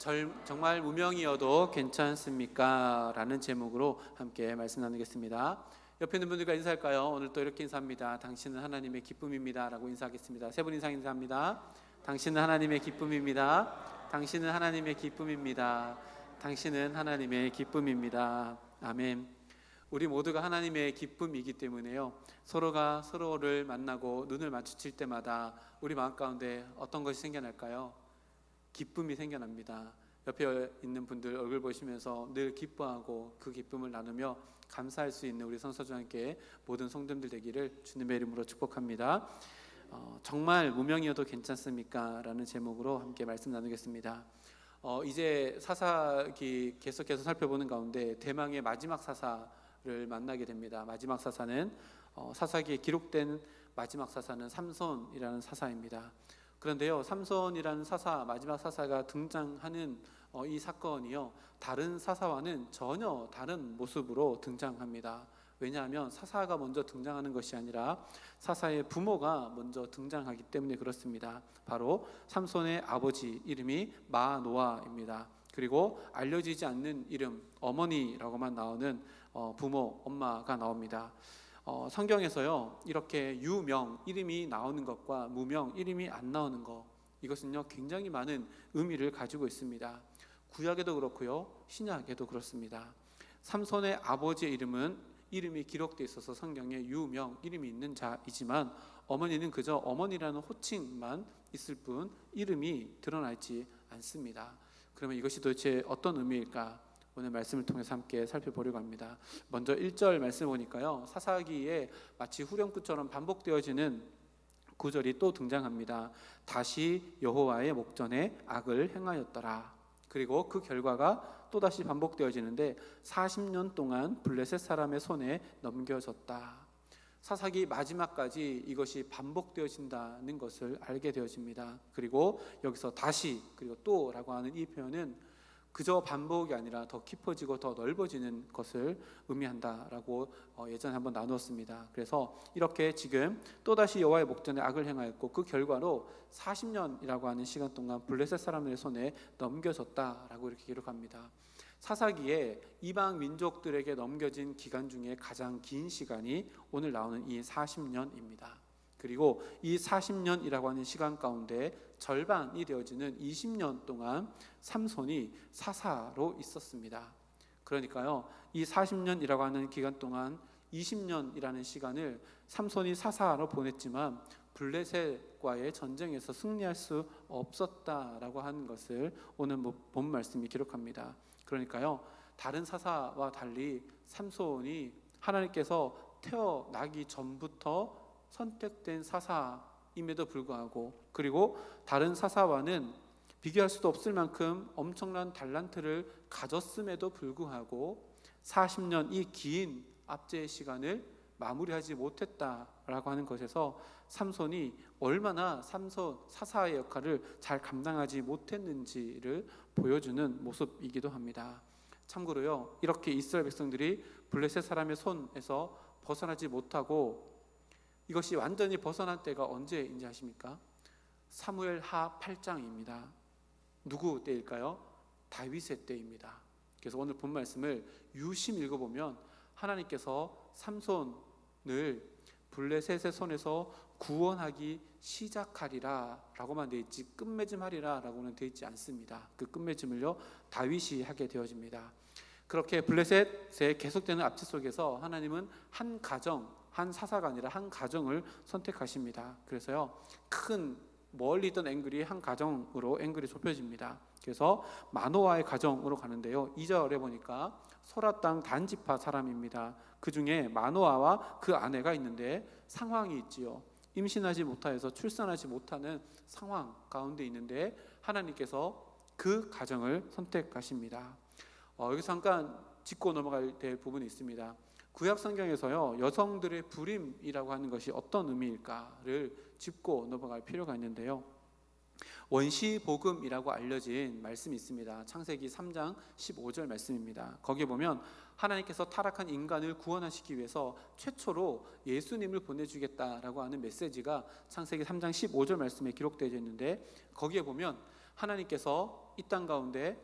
절- 정말 무명이어도 괜찮습니까? 라는 제목으로 함께 말씀 나누겠습니다. 옆에 있는 분들과 인사할까요? 오늘 또 이렇게 인사합니다. 당신은 하나님의 기쁨입니다. 라고 인사하겠습니다. 세 분 인사 인사합니다. 당신은 하나님의 기쁨입니다. 당신은 하나님의 기쁨입니다. 당신은 하나님의 기쁨입니다. 아멘. 우리 모두가 하나님의 기쁨이기 때문에요. 서로가 서로를 만나고 눈을 마주칠 때마다 우리 마음 가운데 어떤 것이 생겨날까요? 기쁨이 생겨납니다. 옆에 있는 분들 얼굴 보시면서 늘 기뻐하고 그 기쁨을 나누며 감사할 수 있는 우리 선서주 함께 모든 성도들 되기를 주님의 이름으로 축복합니다. 어, 정말 무명이어도 괜찮습니까? 라는 제목으로 함께 말씀 나누겠습니다. 어, 이제 사사기 계속해서 살펴보는 가운데 대망의 마지막 사사를 만나게 됩니다. 마지막 사사는 어, 사사기에 기록된 마지막 사사는 삼손이라는 사사입니다. 그런데요, 삼손이라는 사사 마지막 사사가 등장하는 어, 이 사건이요 다른 사사와는 전혀 다른 모습으로 등장합니다. 왜냐하면 사사가 먼저 등장하는 것이 아니라 사사의 부모가 먼저 등장하기 때문에 그렇습니다. 바로 삼손의 아버지 이름이 마노아입니다. 그리고 알려지지 않는 이름 어머니라고만 나오는 어, 부모 엄마가 나옵니다. 어, 성경에서요 이렇게 유명 이름이 나오는 것과 무명 이름이 안 나오는 것 이것은요 굉장히 많은 의미를 가지고 있습니다. 구약에도 그렇고요 신약에도 그렇습니다. 삼손의 아버지의 이름은 이름이 기록되어 있어서 성경에 유명 이름이 있는 자이지만 어머니는 그저 어머니라는 호칭만 있을 뿐 이름이 드러나 있지 않습니다. 그러면 이것이 도대체 어떤 의미일까? 오늘 말씀을 통해서 함께 살펴보려고 합니다. 먼저 1절 말씀 보니까요. 사사기에 마치 후렴구처럼 반복되어지는 구절이 또 등장합니다. 다시 여호와의 목전에 악을 행하였더라. 그리고 그 결과가 또 다시 반복되어지는데 40년 동안 블레셋 사람의 손에 넘겨졌다. 사사기 마지막까지 이것이 반복되어진다는 것을 알게 되어집니다. 그리고 여기서 다시 그리고 또라고 하는 이 표현은 그저 반복이 아니라 더 깊어지고 더 넓어지는 것을 의미한다라고 어, 예전에 한번 나누었습니다. 그래서 이렇게 지금 또다시 여호와의 목전에 악을 행하였고 그 결과로 40년이라고 하는 시간 동안 블레셋 사람들의 손에 넘겨졌다라고 이렇게 기록합니다. 사사기에 이방 민족들에게 넘겨진 기간 중에 가장 긴 시간이 오늘 나오는 이 40년입니다. 그리고 이 40년이라고 하는 시간 가운데 절반이 되어지는 20년 동안 삼손이 사사로 있었습니다. 그러니까요, 이 40년이라고 하는 기간 동안 20년이라는 시간을 삼손이 사사로 보냈지만 블레셋과의 전쟁에서 승리할 수 없었다라고 하는 것을 오늘 뭐본 말씀이 기록합니다. 그러니까요, 다른 사사와 달리 삼손이 하나님께서 태어나기 전부터 선택된 사사임에도 불구하고 그리고 다른 사사와는 비교할 수도 없을 만큼 엄청난 달란트를 가졌음에도 불구하고 40년 이 긴 압제의 시간을 마무리하지 못했다라고 하는 것에서 삼손이 얼마나 삼손 사사의 역할을 잘 감당하지 못했는지를 보여주는 모습이기도 합니다. 참고로요 이렇게 이스라엘 백성들이 블레셋 사람의 손에서 벗어나지 못하고 이것이 완전히 벗어난 때가 언제인지 아십니까? 사무엘 하 8장입니다. 누구 때일까요? 다윗의 때입니다. 그래서 오늘 본 말씀을 유심 읽어보면 하나님께서 삼손을 블레셋의 손에서 구원하기 시작하리라 라고만 되어 있지 끝맺음하리라 라고는 되어 있지 않습니다. 그 끝맺음을요 다윗이 하게 되어집니다. 그렇게 블레셋의 계속되는 압제 속에서 하나님은 한 가정 한 사사가 아니라 한 가정을 선택하십니다. 그래서요 큰 멀리 있던 앵글이 한 가정으로 앵글이 좁혀집니다. 그래서 마노아의 가정으로 가는데요. 2절에 보니까 소라 땅 단지파 사람입니다. 그 중에 마노아와 그 아내가 있는데 상황이 있지요. 임신하지 못하여서 출산하지 못하는 상황 가운데 있는데 하나님께서 그 가정을 선택하십니다. 어, 여기서 잠깐 짚고 넘어갈 될 부분이 있습니다. 구약 성경에서요 여성들의 불임이라고 하는 것이 어떤 의미일까를 짚고 넘어갈 필요가 있는데요. 원시 복음이라고 알려진 말씀이 있습니다. 창세기 3장 15절 말씀입니다. 거기에 보면 하나님께서 타락한 인간을 구원하시기 위해서 최초로 예수님을 보내주겠다라고 하는 메시지가 창세기 3장 15절 말씀에 기록되어 있는데 거기에 보면 하나님께서 이 땅 가운데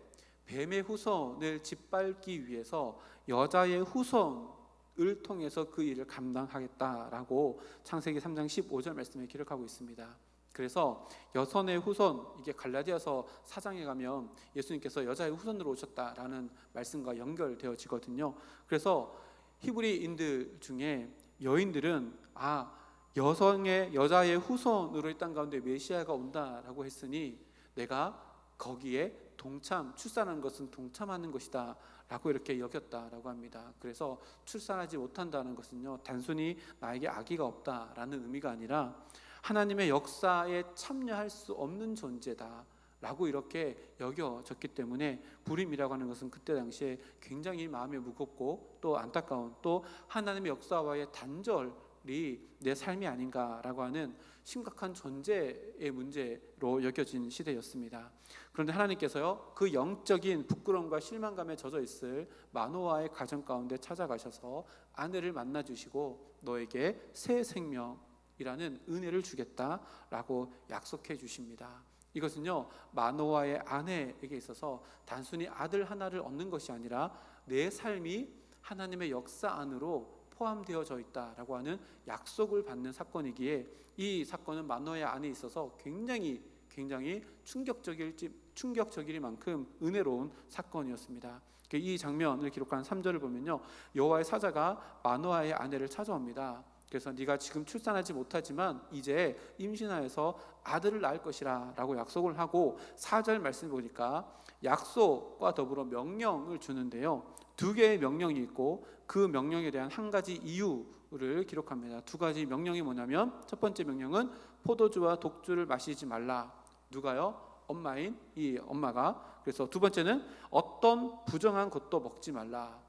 뱀의 후손을 짓밟기 위해서 여자의 후손 을 통해서 그 일을 감당하겠다라고 창세기 3장 15절 말씀에 기록하고 있습니다. 그래서 여선의 후손 이게 갈라디아서 사장에 가면 예수님께서 여자의 후손으로 오셨다라는 말씀과 연결되어지거든요. 그래서 히브리인들 중에 여인들은 아 여성의 여자의 후손으로 이 땅 가운데 메시아가 온다라고 했으니 내가 거기에 동참 출산하는 것은 동참하는 것이다 라고 이렇게 여겼다라고 합니다. 그래서 출산하지 못한다는 것은요 단순히 나에게 아기가 없다라는 의미가 아니라 하나님의 역사에 참여할 수 없는 존재다 라고 이렇게 여겨졌기 때문에 불임이라고 하는 것은 그때 당시에 굉장히 마음이 무겁고 또 안타까운 또 하나님의 역사와의 단절이 내 삶이 아닌가라고 하는 심각한 존재의 문제로 여겨진 시대였습니다. 그런데 하나님께서요 그 영적인 부끄러움과 실망감에 젖어 있을 마노아의 가정 가운데 찾아가셔서 아내를 만나 주시고 너에게 새 생명이라는 은혜를 주겠다라고 약속해 주십니다. 이것은요 마노아의 아내에게 있어서 단순히 아들 하나를 얻는 것이 아니라 내 삶이 하나님의 역사 안으로 포함되어져 있다라고 하는 약속을 받는 사건이기에 이 사건은 마노아의 안에 있어서 굉장히 굉장히 충격적일지 충격적일 만큼 은혜로운 사건이었습니다. 이 장면을 기록한 3절을 보면요. 여호와의 사자가 마노아의 아내를 찾아옵니다. 그래서 네가 지금 출산하지 못하지만 이제 임신하여서 아들을 낳을 것이라라고 약속을 하고 4절 말씀 보니까 약속과 더불어 명령을 주는데요. 두 개의 명령이 있고 그 명령에 대한 한 가지 이유를 기록합니다. 두 가지 명령이 뭐냐면 첫 번째 명령은 포도주와 독주를 마시지 말라. 누가요? 엄마인 이 엄마가 그래서 두 번째는 어떤 부정한 것도 먹지 말라.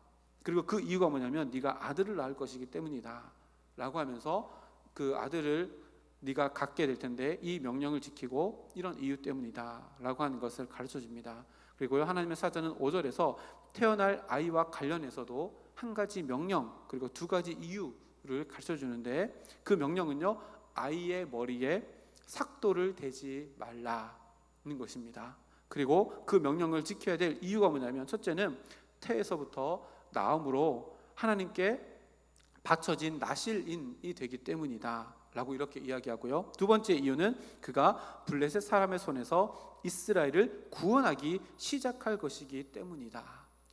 그리고 그 이유가 뭐냐면 네가 아들을 낳을 것이기 때문이다. 라고 하면서 그 아들을 네가 갖게 될 텐데 이 명령을 지키고 이런 이유 때문이다 라고 하는 것을 가르쳐 줍니다. 그리고요 하나님의 사자는 5절에서 태어날 아이와 관련해서도 한 가지 명령 그리고 두 가지 이유를 가르쳐 주는데 그 명령은요 아이의 머리에 삭도를 대지 말라는 것입니다. 그리고 그 명령을 지켜야 될 이유가 뭐냐면 첫째는 태에서부터 나음으로 하나님께 바쳐진 나실인이 되기 때문이다. 라고 이렇게 이야기하고요. 두 번째 이유는 그가 블레셋 사람의 손에서 이스라엘을 구원하기 시작할 것이기 때문이다.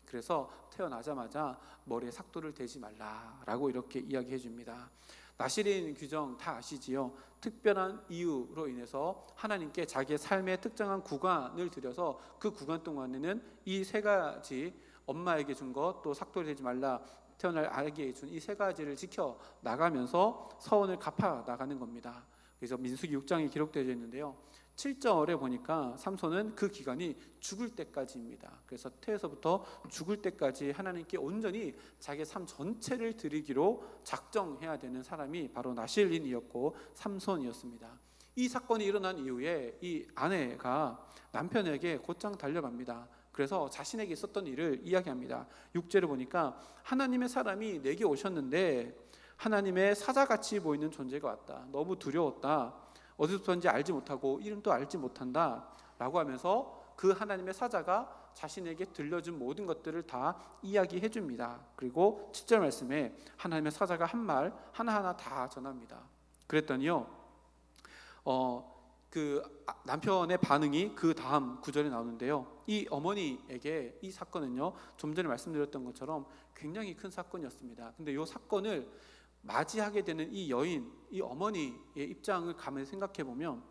그래서 태어나자마자 머리에 삭도를 대지 말라라고 이렇게 이야기해 줍니다. 나시린 규정 다 아시지요? 특별한 이유로 인해서 하나님께 자기의 삶의 특정한 구간을 들여서 그 구간 동안에는 이 세 가지 엄마에게 준 것, 또 삭도를 대지 말라, 태어날 아기에 준이 세 가지를 지켜 나가면서 서원을 갚아 나가는 겁니다. 그래서 민수기 6장에 기록되어 있는데요. 7절에 보니까 삼손은 그 기간이 죽을 때까지입니다. 그래서 태에서부터 죽을 때까지 하나님께 온전히 자기 삶 전체를 드리기로 작정해야 되는 사람이 바로 나실린이었고 삼손이었습니다. 이 사건이 일어난 이후에 이 아내가 남편에게 곧장 달려갑니다. 그래서 자신에게 있었던 일을 이야기합니다. 6절을 보니까 하나님의 사람이 내게 오셨는데 하나님의 사자같이 보이는 존재가 왔다. 너무 두려웠다. 어디서부터인지 알지 못하고 이름도 알지 못한다. 라고 하면서 그 하나님의 사자가 자신에게 들려준 모든 것들을 다 이야기해 줍니다. 그리고 7절 말씀에 하나님의 사자가 한 말 하나하나 다 전합니다. 그랬더니요. 어, 그 남편의 반응이 그 다음 구절에 나오는데요. 이 어머니에게 이 사건은요. 좀 전에 말씀드렸던 것처럼 굉장히 큰 사건이었습니다. 근데 이 사건을 맞이하게 되는 이 여인, 이 어머니의 입장을 가만히 생각해 보면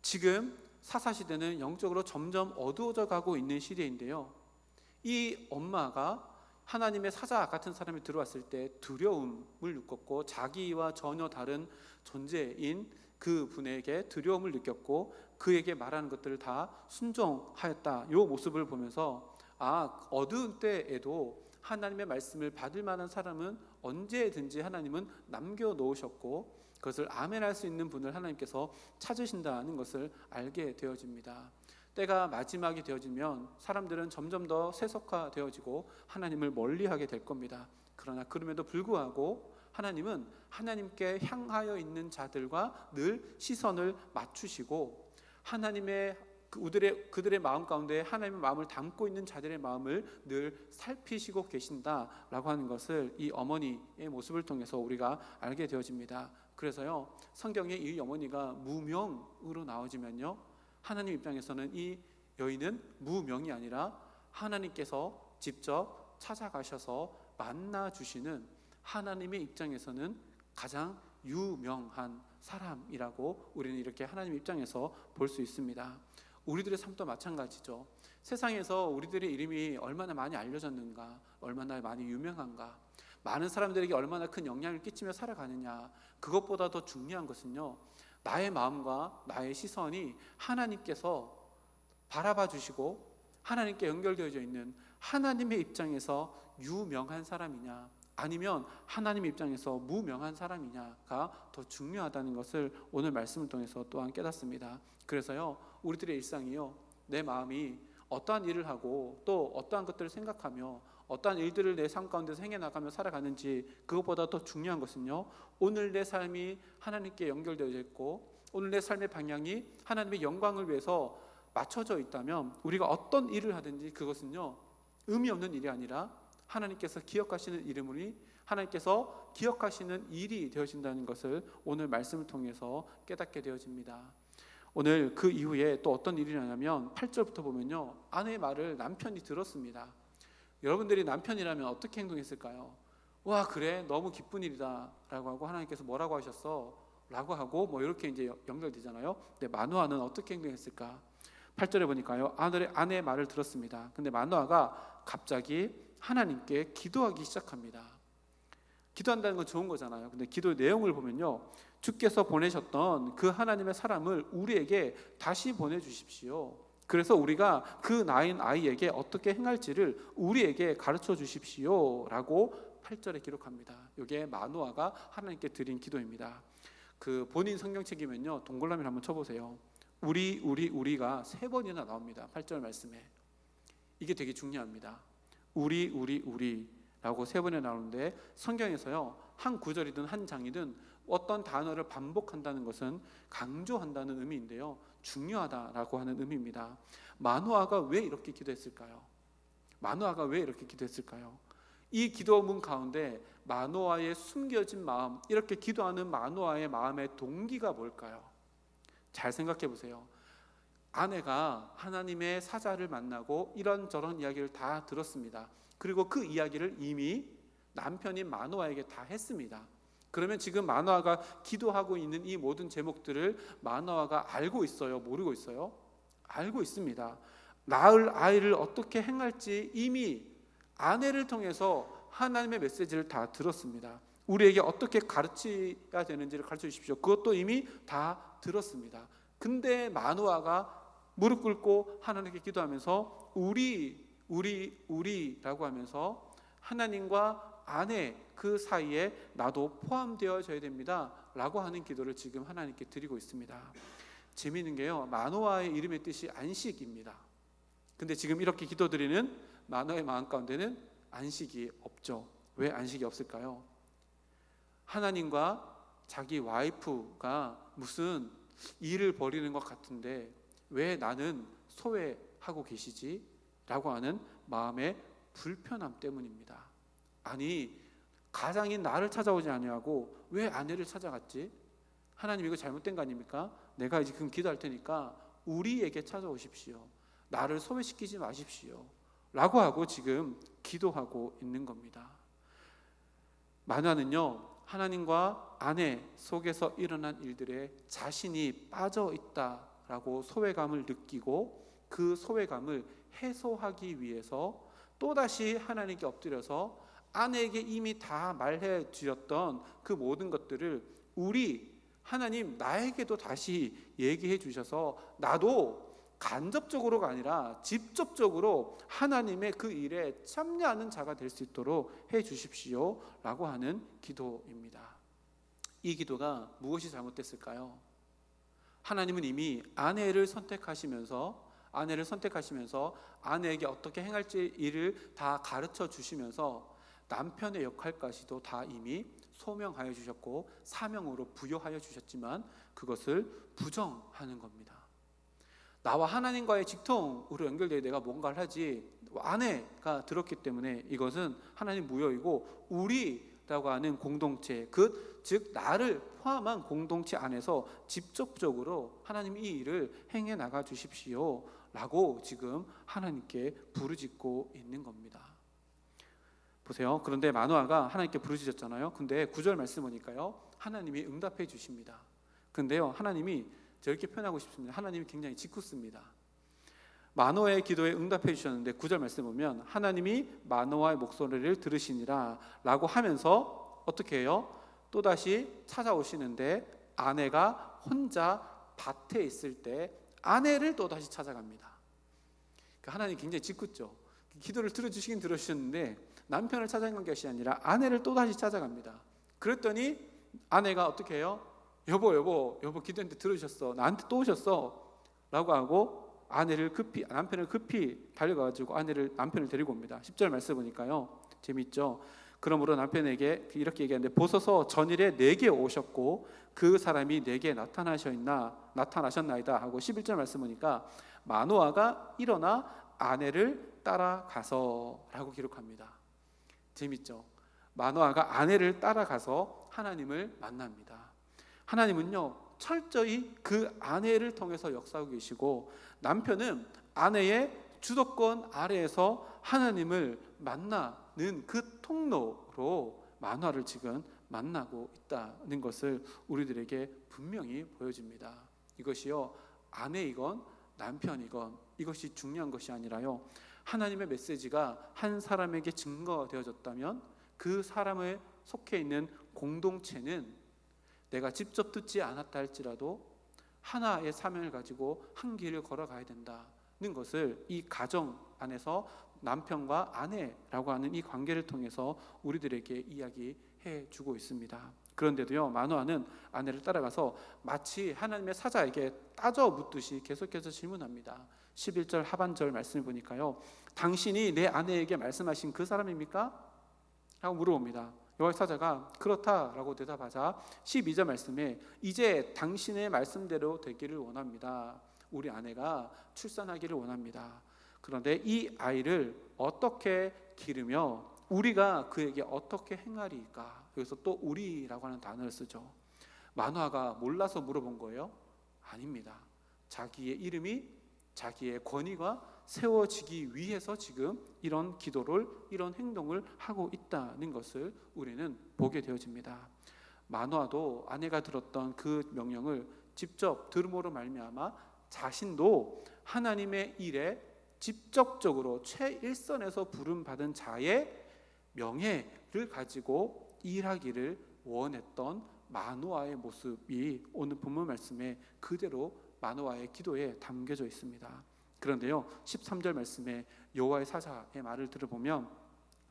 지금 사사 시대는 영적으로 점점 어두워져 가고 있는 시대인데요. 이 엄마가 하나님의 사자 같은 사람이 들어왔을 때 두려움을 느꼈고 자기와 전혀 다른 존재인 그 분에게 두려움을 느꼈고 그에게 말하는 것들을 다 순종하였다. 이 모습을 보면서 아 어두운 때에도 하나님의 말씀을 받을 만한 사람은 언제든지 하나님은 남겨 놓으셨고 그것을 아멘할 수 있는 분을 하나님께서 찾으신다는 것을 알게 되어집니다. 때가 마지막이 되어지면 사람들은 점점 더 세속화되어지고 하나님을 멀리하게 될 겁니다. 그러나 그럼에도 불구하고 하나님은 하나님께 향하여 있는 자들과 늘 시선을 맞추시고 하나님의 그들의 그들의 마음 가운데 하나님의 마음을 담고 있는 자들의 마음을 늘 살피시고 계신다라고 하는 것을 이 어머니의 모습을 통해서 우리가 알게 되어집니다. 그래서요 성경에 이 어머니가 무명으로 나오지만요 하나님 입장에서는 이 여인은 무명이 아니라 하나님께서 직접 찾아가셔서 만나 주시는 하나님의 입장에서는 가장 유명한 사람이라고 우리는 이렇게 하나님 입장에서 볼 수 있습니다. 우리들의 삶도 마찬가지죠. 세상에서 우리들의 이름이 얼마나 많이 알려졌는가, 얼마나 많이 유명한가, 많은 사람들에게 얼마나 큰 영향을 끼치며 살아가느냐, 그것보다 더 중요한 것은요, 나의 마음과 나의 시선이 하나님께서 바라봐 주시고 하나님께 연결되어져 있는 하나님의 입장에서 유명한 사람이냐, 아니면 하나님 입장에서 무명한 사람이냐가 더 중요하다는 것을 오늘 말씀을 통해서 또한 깨닫습니다. 그래서요, 우리들의 일상이요, 내 마음이 어떠한 일을 하고 또 어떠한 것들을 생각하며 어떠한 일들을 내 삶 가운데서 행해 나가며 살아가는지 그것보다 더 중요한 것은요, 오늘 내 삶이 하나님께 연결되어 있고 오늘 내 삶의 방향이 하나님의 영광을 위해서 맞춰져 있다면 우리가 어떤 일을 하든지 그것은요, 의미 없는 일이 아니라 하나님께서 기억하시는 이름으니 하나님께서 기억하시는 일이 되어진다는 것을 오늘 말씀을 통해서 깨닫게 되어집니다. 오늘 그 이후에 또 어떤 일이 나냐면 8절부터 보면요. 아내의 말을 남편이 들었습니다. 여러분들이 남편이라면 어떻게 행동했을까요? 와, 그래. 너무 기쁜 일이다. 라고 하고 하나님께서 뭐라고 하셨어? 라고 하고 뭐 이렇게 이제 연결되잖아요. 근데 마누아는 어떻게 행동했을까? 8절에 보니까요. 아내의, 아내의 말을 들었습니다. 근데 마누아가 갑자기 하나님께 기도하기 시작합니다. 기도한다는 건 좋은 거잖아요. 근데 기도 내용을 보면요. 주께서 보내셨던 그 하나님의 사람을 우리에게 다시 보내 주십시오. 그래서 우리가 그 나인 아이에게 어떻게 행할지를 우리에게 가르쳐 주십시오 라고 8절에 기록합니다. 이게 마누아가 하나님께 드린 기도입니다. 그 본인 성경책이면요. 동글라미를 한번 쳐 보세요. 우리 우리 우리가 세 번이나 나옵니다. 8절 말씀에. 이게 되게 중요합니다. 우리 우리 우리라고 세 번에 나오는데 성경에서요 한 구절이든 한 장이든 어떤 단어를 반복한다는 것은 강조한다는 의미인데요 중요하다라고 하는 의미입니다. 마누아가 왜 이렇게 기도했을까요? 마누아가 왜 이렇게 기도했을까요? 이 기도문 가운데 마누아의 숨겨진 마음 이렇게 기도하는 마누아의 마음의 동기가 뭘까요? 잘 생각해 보세요. 아내가 하나님의 사자를 만나고 이런저런 이야기를 다 들었습니다. 그리고 그 이야기를 이미 남편인 마노아에게 다 했습니다. 그러면 지금 마노아가 기도하고 있는 이 모든 제목들을 마노아가 알고 있어요? 모르고 있어요? 알고 있습니다. 낳을 아이를 어떻게 행할지 이미 아내를 통해서 하나님의 메시지를 다 들었습니다. 우리에게 어떻게 가르쳐야 되는지를 가르쳐 주십시오. 그것도 이미 다 들었습니다. 근데 마누아가 무릎 꿇고 하나님께 기도하면서 우리 우리 우리라고 하면서 하나님과 아내 그 사이에 나도 포함되어져야 됩니다라고 하는 기도를 지금 하나님께 드리고 있습니다. 재미있는 게요. 마노아의 이름의 뜻이 안식입니다. 근데 지금 이렇게 기도드리는 마노의 마음 가운데는 안식이 없죠. 왜 안식이 없을까요? 하나님과 자기 와이프가 무슨 일을 벌이는 것 같은데 왜 나는 소외하고 계시지? 라고 하는 마음의 불편함 때문입니다. 아니 가장인 나를 찾아오지 아니하고 왜 아내를 찾아갔지? 하나님 이거 잘못된 거 아닙니까? 내가 이제 그럼 기도할 테니까 우리에게 찾아오십시오. 나를 소외시키지 마십시오. 라고 하고 지금 기도하고 있는 겁니다. 만화는요, 하나님과 아내 속에서 일어난 일들에 자신이 빠져 있다 라고 소외감을 느끼고 그 소외감을 해소하기 위해서 또다시 하나님께 엎드려서 아내에게 이미 다 말해 주셨던 그 모든 것들을 우리 하나님 나에게도 다시 얘기해 주셔서 나도 간접적으로가 아니라 직접적으로 하나님의 그 일에 참여하는 자가 될 수 있도록 해 주십시오 라고 하는 기도입니다. 이 기도가 무엇이 잘못됐을까요? 하나님은 이미 아내를 선택하시면서 아내를 선택하시면서 아내에게 어떻게 행할지 일을 다 가르쳐 주시면서 남편의 역할까지도 다 이미 소명하여 주셨고 사명으로 부여하여 주셨지만 그것을 부정하는 겁니다. 나와 하나님과의 직통으로 연결되어 내가 뭔가를 하지 아내가 들었기 때문에 이것은 하나님 무효이고 우리 라고 하는 공동체 그 즉 나를 포함한 공동체 안에서 직접적으로 하나님 이 일을 행해 나가 주십시오 라고 지금 하나님께 부르짖고 있는 겁니다. 보세요. 그런데 마노아가 하나님께 부르짖었잖아요. 근데 구절 말씀 보니까요. 하나님이 응답해 주십니다. 근데요. 하나님이 저렇게 표현하고 싶습니다. 하나님이 굉장히 짓궂습니다. 마노아의 기도에 응답해 주셨는데 구절 말씀 보면 하나님이 마노아의 목소리를 들으시니라라고 하면서 어떻게 해요? 또 다시 찾아오시는데 아내가 혼자 밭에 있을 때 아내를 또 다시 찾아갑니다. 그러니까 하나님 굉장히 짓궂죠. 기도를 들어주시긴 들어주셨는데 남편을 찾아간 것이 아니라 아내를 또 다시 찾아갑니다. 그랬더니 아내가 어떻게 해요? 여보 여보 여보 기도했는데 들으셨어 나한테 또 오셨어 라고 하고 아내를 급히 남편을 급히 달려가지고 아내를 남편을 데리고 옵니다. 10절 말씀 보니까요 재밌죠. 그러므로 남편에게 이렇게 얘기하는데 보소서 전일에 내게 오셨고 그 사람이 내게 나타나셨나 나타나셨나이다 하고 11절 말씀 보니까 마노아가 일어나 아내를 따라가서라고 기록합니다. 재밌죠. 마노아가 아내를 따라가서 하나님을 만납니다. 하나님은요 철저히 그 아내를 통해서 역사하고 계시고 남편은 아내의 주도권 아래에서 하나님을 만나는 그 통로로 만화를 지금 만나고 있다는 것을 우리들에게 분명히 보여줍니다. 이것이요 아내이건 남편이건 이것이 중요한 것이 아니라요 하나님의 메시지가 한 사람에게 증거되어졌다면 그 사람을 속해 있는 공동체는 내가 직접 듣지 않았다 할지라도 하나의 사명을 가지고 한 길을 걸어가야 된다는 것을 이 가정 안에서 남편과 아내라고 하는 이 관계를 통해서 우리들에게 이야기해 주고 있습니다. 그런데도요 마노아는 아내를 따라가서 마치 하나님의 사자에게 따져 묻듯이 계속해서 질문합니다. 11절 하반절 말씀을 보니까요 당신이 내 아내에게 말씀하신 그 사람입니까? 라고 물어봅니다. 여호와의 사자가 그렇다라고 대답하자 12절 말씀에 이제 당신의 말씀대로 되기를 원합니다. 우리 아내가 출산하기를 원합니다. 그런데 이 아이를 어떻게 기르며 우리가 그에게 어떻게 행하리까? 여기서 또 우리라고 하는 단어를 쓰죠. 만화가 몰라서 물어본 거예요? 아닙니다. 자기의 이름이 자기의 권위가 세워지기 위해서 지금 이런 기도를 이런 행동을 하고 있다는 것을 우리는 보게 되어집니다. 만화도 아내가 들었던 그 명령을 직접 들음으로 말미암아 자신도 하나님의 일에 직접적으로 최일선에서 부름 받은 자의 명예를 가지고 일하기를 원했던 마노아의 모습이 오늘 본문 말씀에 그대로 마노아의 기도에 담겨져 있습니다. 그런데요. 13절 말씀에 여호와의 사자의 말을 들어보면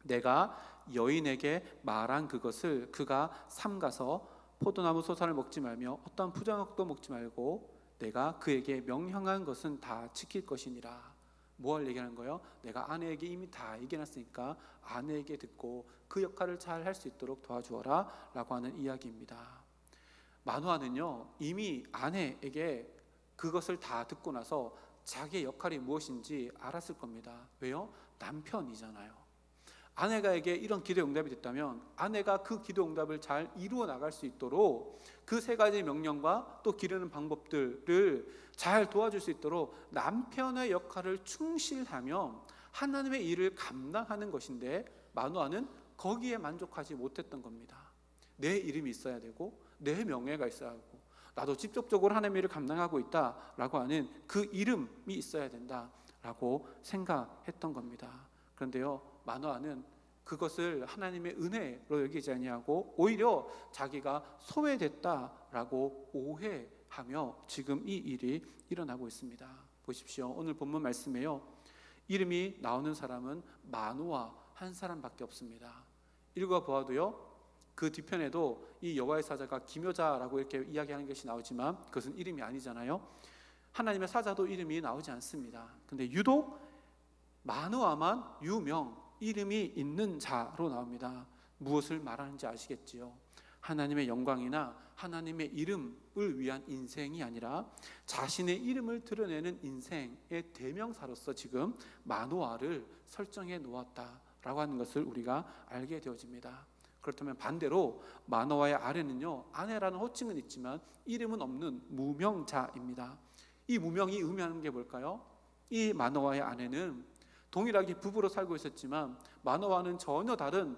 내가 여인에게 말한 그것을 그가 삼가서 포도나무 소산을 먹지 말며 어떠한 부정악도 먹지 말고 내가 그에게 명령한 것은 다 지킬 것이니라. 뭘 얘기하는 거예요? 내가 아내에게 이미 다 얘기해놨으니까 아내에게 듣고 그 역할을 잘 할 수 있도록 도와주어라 라고 하는 이야기입니다. 만화는요 이미 아내에게 그것을 다 듣고 나서 자기의 역할이 무엇인지 알았을 겁니다. 왜요? 남편이잖아요. 아내가에게 이런 기도 응답이 됐다면 아내가 그 기도 응답을 잘 이루어 나갈 수 있도록 그 세 가지 명령과 또 기르는 방법들을 잘 도와줄 수 있도록 남편의 역할을 충실하며 하나님의 일을 감당하는 것인데 마누아는 거기에 만족하지 못했던 겁니다. 내 이름이 있어야 되고 내 명예가 있어야 하고 나도 직접적으로 하나님의 일을 감당하고 있다라고 하는 그 이름이 있어야 된다라고 생각했던 겁니다. 그런데요, 마노아는 그것을 하나님의 은혜로 여기지 아니하고 오히려 자기가 소외됐다라고 오해하며 지금 이 일이 일어나고 있습니다. 보십시오. 오늘 본문 말씀에요. 이름이 나오는 사람은 마노아 한 사람밖에 없습니다. 읽어 보아도요. 그 뒤편에도 이 여호와의 사자가 기묘자라고 이렇게 이야기하는 것이 나오지만 그것은 이름이 아니잖아요. 하나님의 사자도 이름이 나오지 않습니다. 근데 유독 마누아만 유명 이름이 있는 자로 나옵니다. 무엇을 말하는지 아시겠지요? 하나님의 영광이나 하나님의 이름을 위한 인생이 아니라 자신의 이름을 드러내는 인생의 대명사로서 지금 마노아를 설정해 놓았다라고 하는 것을 우리가 알게 되어집니다. 그렇다면 반대로 마노아의 아내는요 아내라는 호칭은 있지만 이름은 없는 무명자입니다. 이 무명이 의미하는 게 뭘까요? 이 마노아의 아내는 동일하게 부부로 살고 있었지만 마노아는 전혀 다른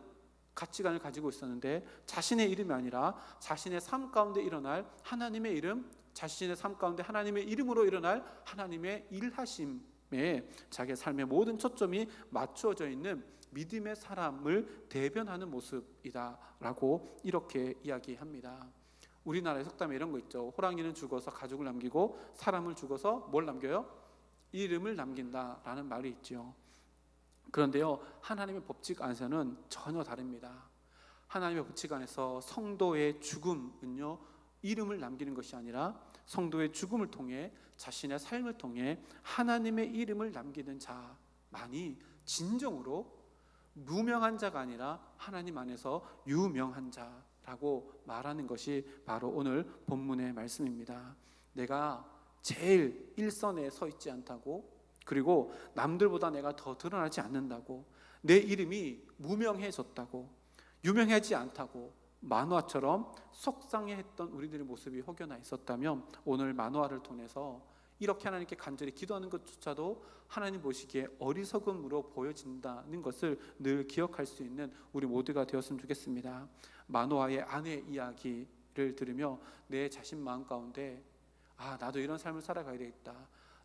가치관을 가지고 있었는데 자신의 이름이 아니라 자신의 삶 가운데 일어날 하나님의 이름, 자신의 삶 가운데 하나님의 이름으로 일어날 하나님의 일하심에 자기의 삶의 모든 초점이 맞추어져 있는 믿음의 사람을 대변하는 모습이다라고 이렇게 이야기합니다. 우리나라의 속담에 이런 거 있죠. 호랑이는 죽어서 가족을 남기고 사람을 죽어서 뭘 남겨요? 이름을 남긴다라는 말이 있죠. 그런데요, 하나님의 법칙 안에서는 전혀 다릅니다. 하나님의 법칙 안에서 성도의 죽음은요, 이름을 남기는 것이 아니라 성도의 죽음을 통해 자신의 삶을 통해 하나님의 이름을 남기는 자만이 진정으로 무명한 자가 아니라 하나님 안에서 유명한 자라고 말하는 것이 바로 오늘 본문의 말씀입니다. 내가 제일 일선에 서 있지 않다고 그리고 남들보다 내가 더 드러나지 않는다고 내 이름이 무명해졌다고 유명하지 않다고 만화처럼 속상해했던 우리들의 모습이 혹여나 있었다면 오늘 만화를 통해서 이렇게 하나님께 간절히 기도하는 것조차도 하나님 보시기에 어리석음으로 보여진다는 것을 늘 기억할 수 있는 우리 모두가 되었으면 좋겠습니다. 마노아의 아내 이야기를 들으며 내 자신 마음 가운데 아 나도 이런 삶을 살아가야 되겠다.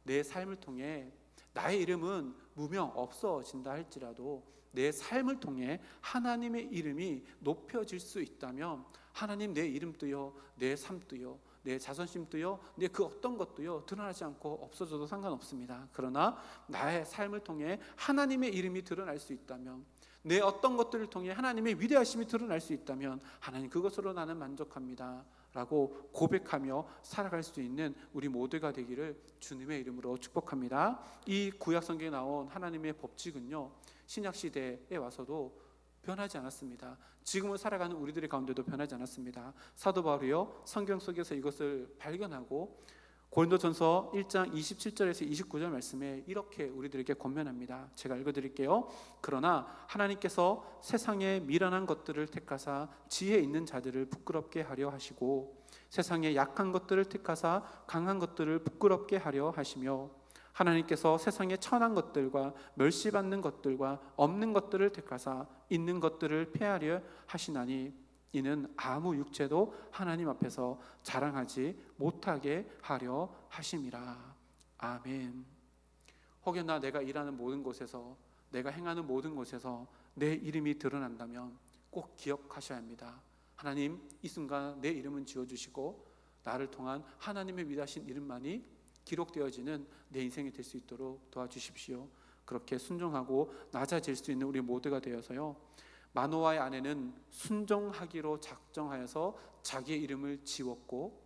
내 삶을 통해 나의 이름은 무명 없어진다 할지라도 내 삶을 통해 하나님의 이름이 높여질 수 있다면 하나님 내 이름도요 내 삶도요 내 자존심도요 내 그 어떤 것도요 드러나지 않고 없어져도 상관없습니다 그러나 나의 삶을 통해 하나님의 이름이 드러날 수 있다면 내 어떤 것들을 통해 하나님의 위대하심이 드러날 수 있다면 하나님 그것으로 나는 만족합니다 라고 고백하며 살아갈 수 있는 우리 모두가 되기를 주님의 이름으로 축복합니다. 이 구약 성경에 나온 하나님의 법칙은요. 신약 시대에 와서도 변하지 않았습니다. 지금을 살아가는 우리들의 가운데도 변하지 않았습니다. 사도 바울이요. 성경 속에서 이것을 발견하고 고린도전서 1장 27절에서 29절 말씀에 이렇게 우리들에게 권면합니다. 제가 읽어 드릴게요. 그러나 하나님께서 세상의 미련한 것들을 택하사 지혜 있는 자들을 부끄럽게 하려 하시고 세상의 약한 것들을 택하사 강한 것들을 부끄럽게 하려 하시며 하나님께서 세상의 천한 것들과 멸시받는 것들과 없는 것들을 택하사 있는 것들을 폐하려 하시나니 이는 아무 육체도 하나님 앞에서 자랑하지 못하게 하려 하심이라. 아멘. 혹여나 내가 일하는 모든 곳에서 내가 행하는 모든 곳에서 내 이름이 드러난다면 꼭 기억하셔야 합니다. 하나님 이 순간 내 이름은 지어 주시고 나를 통한 하나님의 위대하신 이름만이 기록되어지는 내 인생이 될 수 있도록 도와주십시오. 그렇게 순종하고 낮아질 수 있는 우리 모두가 되어서요. 마노아의 아내는 순종하기로 작정하여서 자기의 이름을 지웠고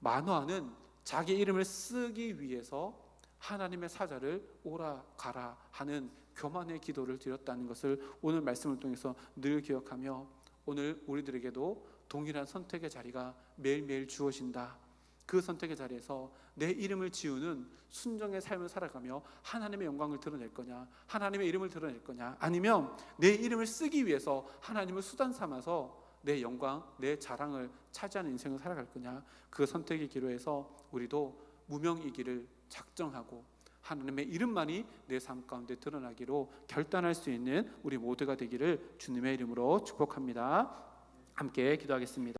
마노아는 자기 이름을 쓰기 위해서 하나님의 사자를 오라 가라 하는 교만의 기도를 드렸다는 것을 오늘 말씀을 통해서 늘 기억하며 오늘 우리들에게도 동일한 선택의 자리가 매일매일 주어진다. 그 선택의 자리에서 내 이름을 지우는 순종의 삶을 살아가며 하나님의 영광을 드러낼 거냐, 하나님의 이름을 드러낼 거냐, 아니면 내 이름을 쓰기 위해서 하나님을 수단 삼아서 내 영광, 내 자랑을 차지하는 인생을 살아갈 거냐, 그 선택의 기로에서 우리도 무명이기를 작정하고 하나님의 이름만이 내 삶 가운데 드러나기로 결단할 수 있는 우리 모두가 되기를 주님의 이름으로 축복합니다. 함께 기도하겠습니다.